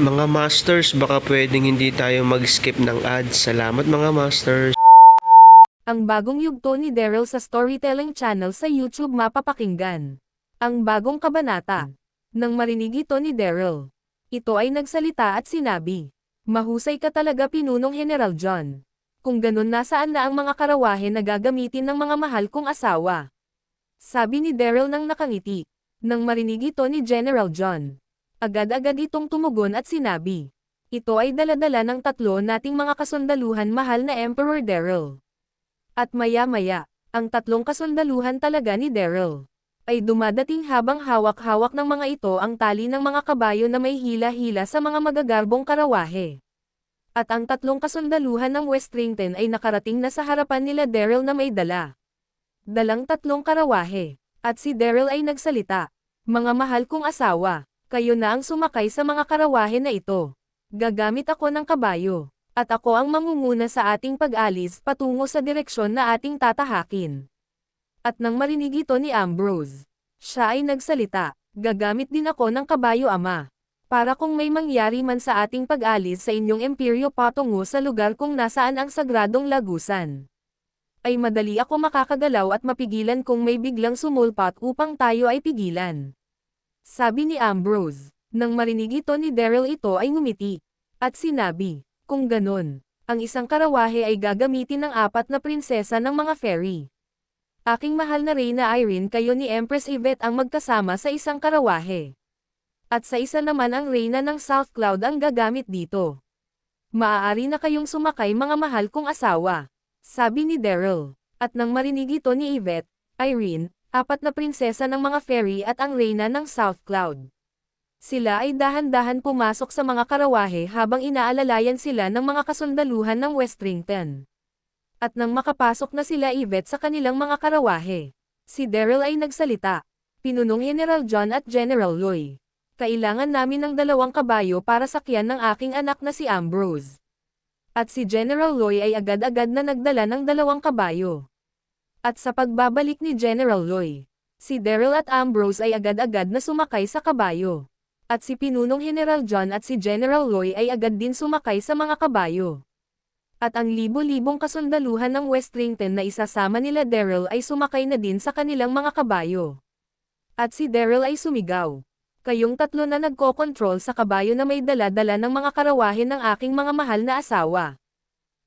Mga Masters, baka pwedeng hindi tayo mag-skip ng ads. Salamat mga Masters. Ang bagong yugto ni Daryl sa Storytelling Channel sa YouTube mapapakinggan. Ang bagong kabanata. Nang marinig ito ni Daryl. Ito ay nagsalita at sinabi. Mahusay ka talaga pinunong General John. Kung ganun nasaan na ang mga karawahe na gagamitin ng mga mahal kong asawa. Sabi ni Daryl nang nakangiti. Nang marinig ito ni General John. Agad-agad itong tumugon at sinabi. Ito ay daladala ng tatlo nating mga kasundaluhan mahal na Emperor Daryl. At maya-maya, ang tatlong kasundaluhan talaga ni Daryl ay dumadating habang hawak-hawak ng mga ito ang tali ng mga kabayo na may hila-hila sa mga magagarbong karawahe. At ang tatlong kasundaluhan ng Westrington ay nakarating na sa harapan nila Daryl na may dala. Dalang tatlong karawahe. At si Daryl ay nagsalita. Mga mahal kong asawa, kayo na ang sumakay sa mga karawahe na ito. Gagamit ako ng kabayo at ako ang mangunguna sa ating pag-alis patungo sa direksyon na ating tatahakin. At nang marinig ito ni Ambrose, siya ay nagsalita, gagamit din ako ng kabayo ama. Para kung may mangyari man sa ating pag-alis sa inyong imperyo patungo sa lugar kung nasaan ang sagradong lagusan. Ay madali ako makakagalaw at mapigilan kung may biglang sumulpat upang tayo ay pigilan. Sabi ni Ambrose, nang marinig ito ni Daryl ito ay ngumiti. At sinabi, kung ganon, ang isang karawahe ay gagamitin ng apat na prinsesa ng mga fairy. Aking mahal na Reyna Irene kayo ni Empress Yvette ang magkasama sa isang karawahe. At sa isa naman ang Reyna ng South Cloud ang gagamit dito. Maaari na kayong sumakay mga mahal kong asawa. Sabi ni Daryl. At nang marinig ito ni Yvette, Irene, apat na prinsesa ng mga fairy at ang Reyna ng South Cloud. Sila ay dahan-dahan pumasok sa mga karawahe habang inaalalayan sila ng mga kasundaluhan ng Westrington. At nang makapasok na sila Yvette sa kanilang mga karawahe, si Daryl ay nagsalita. Pinunong General John at General Loy. Kailangan namin ng dalawang kabayo para sakyan ng aking anak na si Ambrose. At si General Loy ay agad-agad na nagdala ng dalawang kabayo. At sa pagbabalik ni General Loy, si Daryl at Ambrose ay agad-agad na sumakay sa kabayo. At si Pinunong General John at si General Loy ay agad din sumakay sa mga kabayo. At ang libo-libong kasundaluhan ng Westrington na isasama nila Daryl ay sumakay na din sa kanilang mga kabayo. At si Daryl ay sumigaw. Kayong tatlo na nagkokontrol sa kabayo na may dala-dala ng mga karawahe ng aking mga mahal na asawa.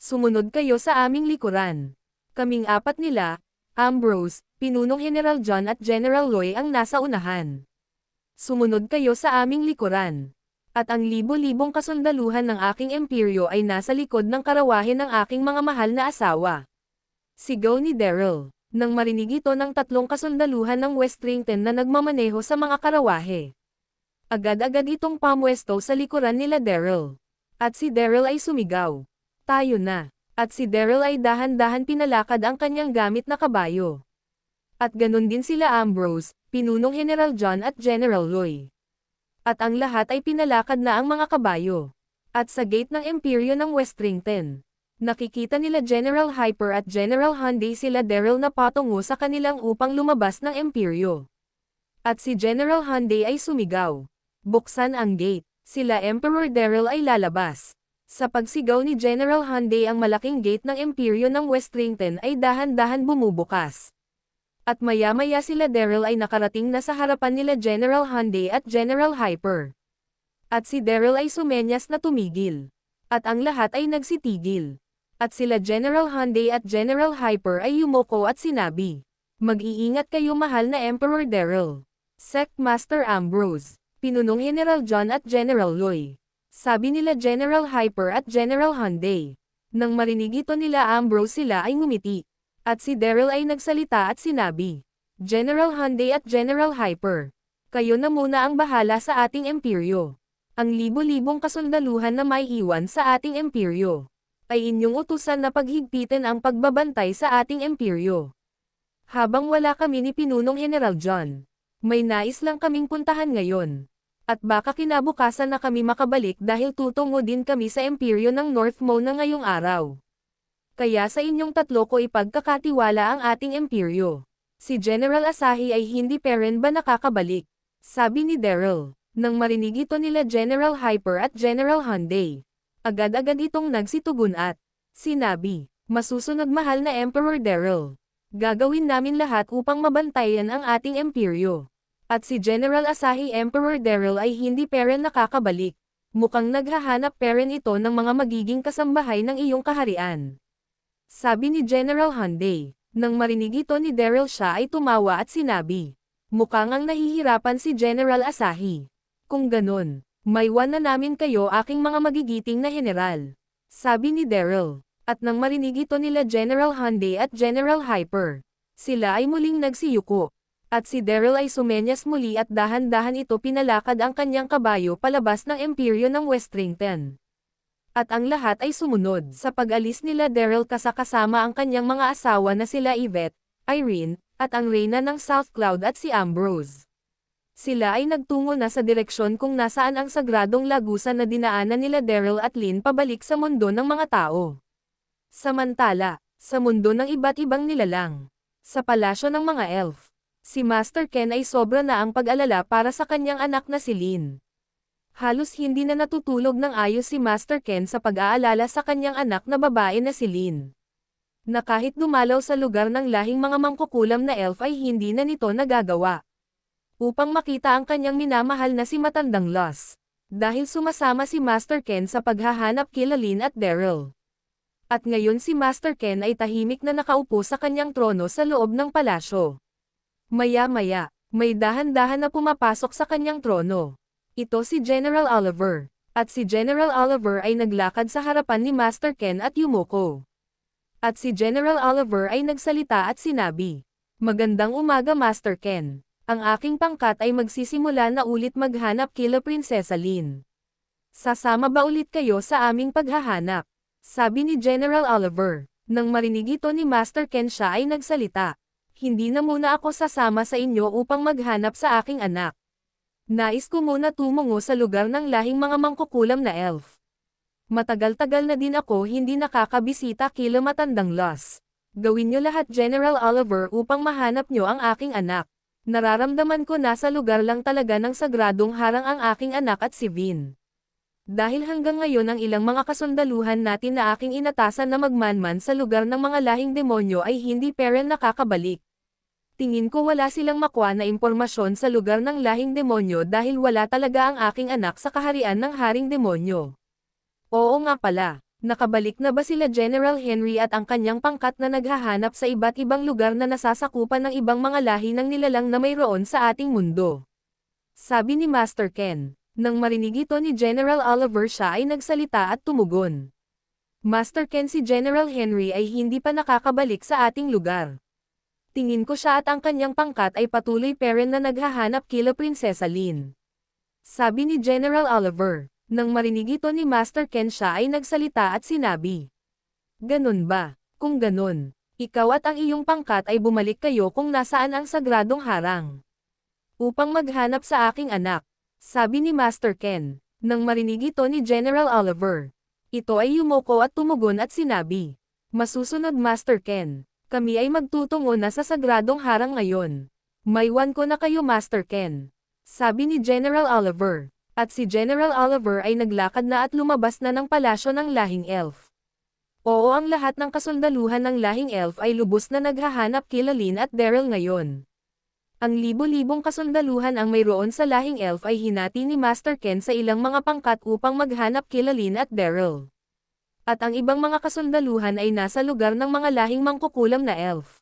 Sumunod kayo sa aming likuran. Kaming apat nila, Ambrose, Pinunong General John at General Loy ang nasa unahan. Sumunod kayo sa aming likuran. At ang libo-libong kasundaluhan ng aking imperyo ay nasa likod ng karawahe ng aking mga mahal na asawa. Sigaw ni Daryl, nang marinig ito ng tatlong kasundaluhan ng Westrington na nagmamaneho sa mga karawahe. Agad-agad itong pamwesto sa likuran nila Daryl. At si Daryl ay sumigaw. Tayo na. At si Daryl ay dahan-dahan pinalakad ang kanyang gamit na kabayo. At ganun din sila Ambrose, Pinunong General John at General Loy. At ang lahat ay pinalakad na ang mga kabayo. At sa gate ng imperyo ng Westrington, nakikita nila General Hyper at General Hyundai sila Daryl na patungo sa kanilang upang lumabas ng imperyo. At si General Hyundai ay sumigaw. Buksan ang gate. Sila Emperor Daryl ay lalabas. Sa pagsigaw ni General Hyundai ang malaking gate ng imperyo ng Westrington ay dahan-dahan bumubukas. At maya-maya sila Daryl ay nakarating na sa harapan nila General Hyundai at General Hyper. At si Daryl ay sumenyas na tumigil. At ang lahat ay nagsitigil. At sila General Hyundai at General Hyper ay yumoko at sinabi, Mag-iingat kayo mahal na Emperor Daryl. Sect Master Ambrose, Pinunong General John at General Loy. Sabi nila General Hyper at General Hyundai. Nang marinig ito nila Ambrose sila ay ngumiti. At si Daryl ay nagsalita at sinabi, General Hyundai at General Hyper, kayo na muna ang bahala sa ating imperyo. Ang libo-libong kasundaluhan na may iwan sa ating imperyo ay inyong utusan na paghigpitin ang pagbabantay sa ating imperyo. Habang wala kami ni Pinunong General John, may nais lang kaming puntahan ngayon. At baka kinabukasan na kami makabalik dahil tutungo din kami sa imperyo ng North Mo na ngayong araw. Kaya sa inyong tatlo ko ipagkakatiwala ang ating imperyo. Si General Asahi ay hindi pa rin ba nakakabalik? Sabi ni Daryl. Nang marinig ito nila General Hyper at General Hyundai. Agad-agad itong nagsitugon at sinabi, masusunod mahal na Emperor Daryl. Gagawin namin lahat upang mabantayan ang ating imperyo. At si General Asahi Emperor Daryl ay hindi pa rin nakakabalik. Mukhang naghahanap pa rin ito ng mga magiging kasambahay ng iyong kaharian. Sabi ni General Hyundai. Nang marinig ito ni Daryl siya ay tumawa at sinabi, Mukhang ang nahihirapan si General Asahi. Kung ganon, may na namin kayo aking mga magigiting na general. Sabi ni Daryl. At nang marinig ito nila General Hyundai at General Hyper, sila ay muling nagsiyuko. At si Daryl ay sumenyas muli at dahan-dahan ito pinalakad ang kanyang kabayo palabas ng imperyo ng Westrington. At ang lahat ay sumunod sa pag-alis nila Daryl kasakasama ang kanyang mga asawa na sila Yvette, Irene, at ang reyna ng South Cloud at si Ambrose. Sila ay nagtungo na sa direksyon kung nasaan ang sagradong lagusan na dinaanan nila Daryl at Lynn pabalik sa mundo ng mga tao. Samantala, sa mundo ng iba't ibang nilalang, sa palasyo ng mga elf, si Master Ken ay sobra na ang pag-alala para sa kanyang anak na si Lynn. Halos hindi na natutulog ng ayos si Master Ken sa pag-aalala sa kanyang anak na babae na si Lynn. Na kahit dumalaw sa lugar ng lahing mga mangkukulam na elf ay hindi na nito nagagawa. Upang makita ang kanyang minamahal na si Matandang Loss. Dahil sumasama si Master Ken sa paghahanap kila Lynn at Daryl. At ngayon si Master Ken ay tahimik na nakaupo sa kanyang trono sa loob ng palasyo. Maya-maya, may dahan-dahan na pumapasok sa kanyang trono. Ito si General Oliver. At si General Oliver ay naglakad sa harapan ni Master Ken at Yumoko. At si General Oliver ay nagsalita at sinabi, Magandang umaga Master Ken. Ang aking pangkat ay magsisimula na ulit maghanap kila Prinsesa Lin. Sasama ba ulit kayo sa aming paghahanap? Sabi ni General Oliver. Nang marinig ito ni Master Ken siya ay nagsalita. Hindi na muna ako sasama sa inyo upang maghanap sa aking anak. Nais ko muna tumungo sa lugar ng lahing mga mangkukulam na elf. Matagal-tagal na din ako hindi nakakabisita kila matandang loss. Gawin niyo lahat General Oliver upang mahanap niyo ang aking anak. Nararamdaman ko nasa lugar lang talaga ng sagradong harang ang aking anak at si Vin. Dahil hanggang ngayon ang ilang mga kasundaluhan natin na aking inatasan na magmanman sa lugar ng mga lahing demonyo ay hindi peren nakakabalik. Tingin ko wala silang makuha na impormasyon sa lugar ng lahing demonyo dahil wala talaga ang aking anak sa kaharian ng haring demonyo. Oo nga pala, nakabalik na ba sila General Henry at ang kanyang pangkat na naghahanap sa iba't ibang lugar na nasasakupan ng ibang mga lahi ng nilalang na mayroon sa ating mundo? Sabi ni Master Ken. Nang marinig ito ni General Oliver siya ay nagsalita at tumugon. Master Ken si General Henry ay hindi pa nakakabalik sa ating lugar. Tingin ko siya at ang kanyang pangkat ay patuloy pa rin na naghahanap kila Prinsesa Lin. Sabi ni General Oliver. Nang marinig ito ni Master Ken siya ay nagsalita at sinabi. Ganun ba? Kung ganun, ikaw at ang iyong pangkat ay bumalik kayo kung nasaan ang sagradong harang. Upang maghanap sa aking anak. Sabi ni Master Ken, nang marinig ito ni General Oliver. Ito ay yumoko at tumugon at sinabi, Masusunod Master Ken, kami ay magtutungo na sa sagradong harang ngayon. Maywan ko na kayo Master Ken. Sabi ni General Oliver. At si General Oliver ay naglakad na at lumabas na ng palasyo ng lahing elf. Oo ang lahat ng kasundaluhan ng lahing elf ay lubos na naghahanap kila Lynn at Daryl ngayon. Ang libo-libong kasundaluhan ang mayroon sa lahing elf ay hinati ni Master Ken sa ilang mga pangkat upang maghanap kila Lin at Daryl. At ang ibang mga kasundaluhan ay nasa lugar ng mga lahing mangkukulam na elf.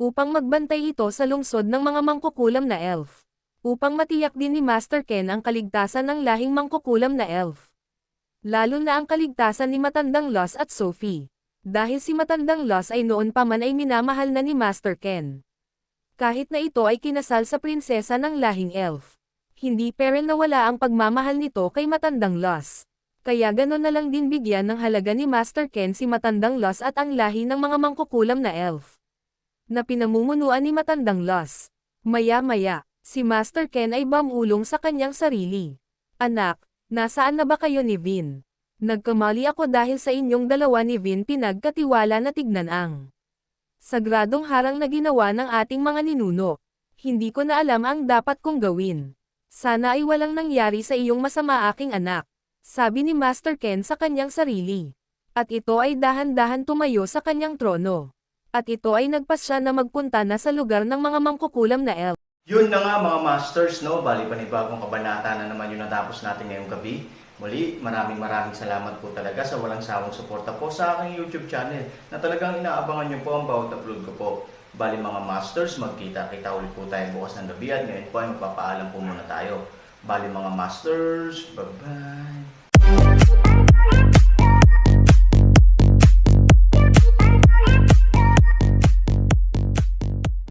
Upang magbantay ito sa lungsod ng mga mangkukulam na elf. Upang matiyak din ni Master Ken ang kaligtasan ng lahing mangkukulam na elf. Lalo na ang kaligtasan ni Matandang Loss at Sophie. Dahil si Matandang Loss ay noon pa man ay minamahal na ni Master Ken. Kahit na ito ay kinasal sa prinsesa ng lahing elf. Hindi pero nawala ang pagmamahal nito kay Matandang Loss. Kaya ganon na lang din bigyan ng halaga ni Master Ken si Matandang Loss at ang lahi ng mga mangkukulam na elf. Na pinamumunuan ni Matandang Loss. Maya-maya, si Master Ken ay bamulong sa kanyang sarili. Anak, nasaan na ba kayo ni Vin? Nagkamali ako dahil sa inyong dalawa ni Vin pinagkatiwala na tignan ang sagradong harang na ginawa ng ating mga ninuno. Hindi ko na alam ang dapat kong gawin. Sana ay walang nangyari sa iyong masama aking anak. Sabi ni Master Ken sa kanyang sarili. At ito ay dahan-dahan tumayo sa kanyang trono. At ito ay nagpasya na magpunta na sa lugar ng mga mangkukulam na elf. Yun na nga mga masters, no? Bali panibagong kabanata na naman yung natapos natin ngayong gabi. Muli, maraming maraming salamat po talaga sa walang sawang suporta po sa aking YouTube channel na talagang inaabangan nyo po ang bawat upload ko po. Bali mga masters, magkita-kita ulit po tayo bukas ng gabi at ngayon po ay magpapaalam po muna tayo. Bali mga masters, bye-bye!